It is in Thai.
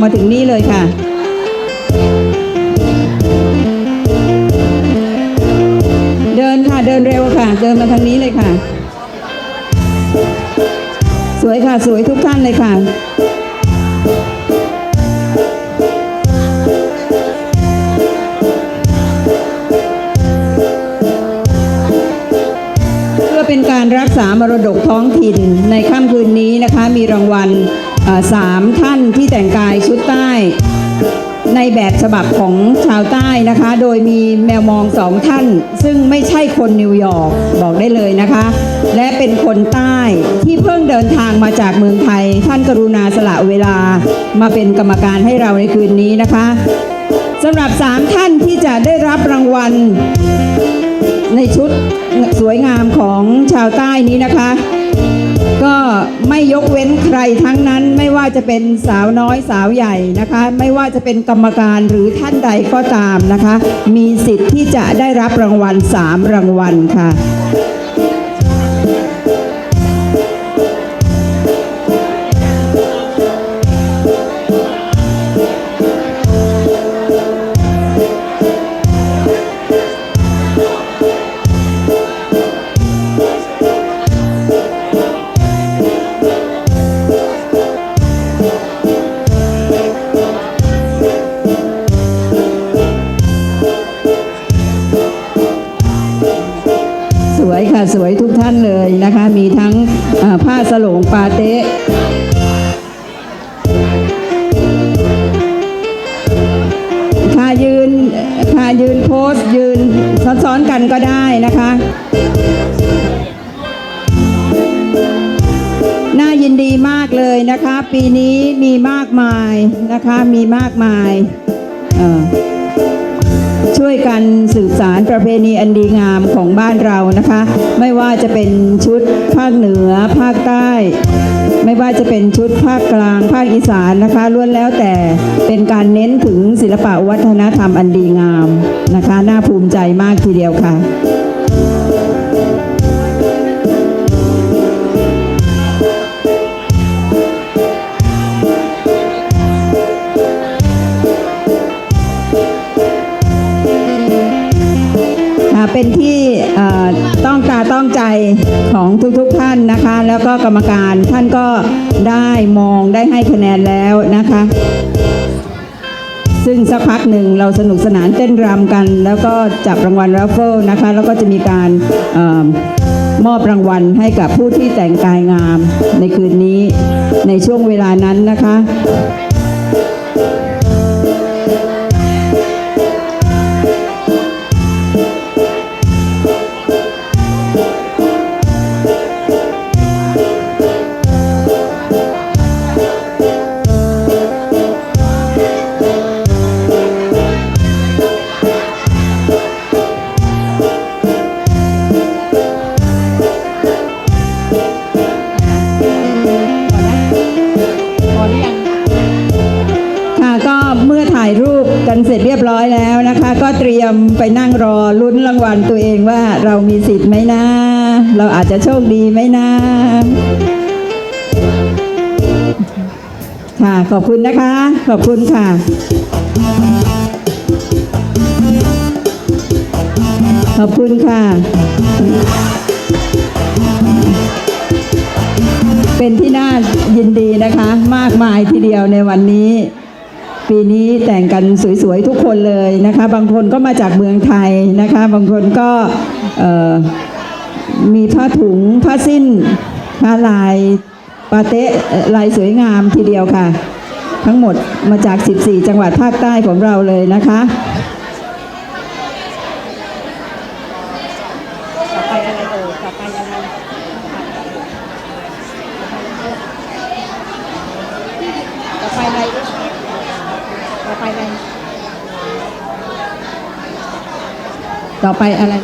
มาถึงนี่เลยค่ะ เดินค่ะ เดินเร็วค่ะ เดินมาทางนี้เลยค่ะ สวยค่ะ สวยทุกท่านเลยค่ะเพื่อเป็นการรักษามรดกท้องถิ่นในค่ำคืนนี้นะคะ มีรางวัล สามท่านที่แต่งกายชุดใต้ในแบบฉบับของชาวใต้นะคะ โดยมีแมวมองสองท่าน ซึ่งไม่ใช่คนนิวยอร์กบอกได้เลยนะคะ และเป็นคนใต้ที่เพิ่งเดินทางมาจากเมืองไทย ท่านกรุณาสละเวลามาเป็นกรรมการให้เราในคืนนี้นะคะสำหรับสามท่านที่จะได้รับรางวัลในชุดสวยงามของชาวใต้นี้นะคะ ก็ไม่ยกเว้นใครทั้งนั้นไม่ว่าจะเป็นสาวน้อยสาวใหญ่นะคะ ไม่ว่าจะเป็นกรรมการหรือท่านใดก็ตามนะคะ มีสิทธิ์ที่จะได้รับรางวัล 3 รางวัลค่ะ สวยค่ะสวยทุกท่านเลยนะคะ มีทั้งผ้าสลงปาเต๊ะค่ะยืนค่ะยืนโพสยืนซ้อนๆกันก็ได้นะคะน่ายินดีมากเลยนะคะ ปีนี้มีมากมายนะคะมีมากมายเออ ช่วยกันสืบสารประเพณีอันดีงามของบ้านเรานะคะ ไม่ว่าจะเป็นชุดภาคเหนือภาคใต้ ไม่ว่าจะเป็นชุดภาคกลาง ภาคอีสานนะคะล้วนแล้วแต่เป็นการเน้นถึงศิลปะวัฒนธรรมอันดีงามนะคะ น่าภูมิใจมากทีเดียวค่ะ เป็นที่ต้องตาต้องใจของทุกๆท่านนะคะ แล้วก็กรรมการท่านก็ได้มองได้ให้คะแนนแล้วนะคะ ซึ่งสักพักหนึ่งเราสนุกสนานเต้นรำกัน แล้วก็จับรางวัลรัฟเฟิลนะคะ แล้วก็จะมีการอมอบรางวัลให้กับผู้ที่แต่งกายงามในคืนนี้ในช่วงเวลานั้นนะคะ บร้อยแล้วนะคะ ก็เตรียมไปนั่งรอลุ้นรางวัลตัวเองว่าเรามีสิทธิ์ไหมนะ เราอาจจะโชคดีไหมนะ ค่ะขอบคุณนะคะ ขอบคุณค่ะ ขอบคุณค่ะ เป็นที่น่ายินดีนะคะ มากมายทีเดียวในวันนี้ ปีนี้แต่งกันสวยๆทุกคนเลยนะคะ บางคนก็มาจากเมืองไทยนะคะ บางคนก็มีผ้าถุงผ้าสิ้นผ้าลายปาเตะลายสวยงามทีเดียวค่ะ ทั้งหมดมาจาก 14 จังหวัดภาคใต้ของเราเลยนะคะ ต่อไปอะไรเอ่ยต่อไปอะไรต่อไปอะไร ต่อไปอะไร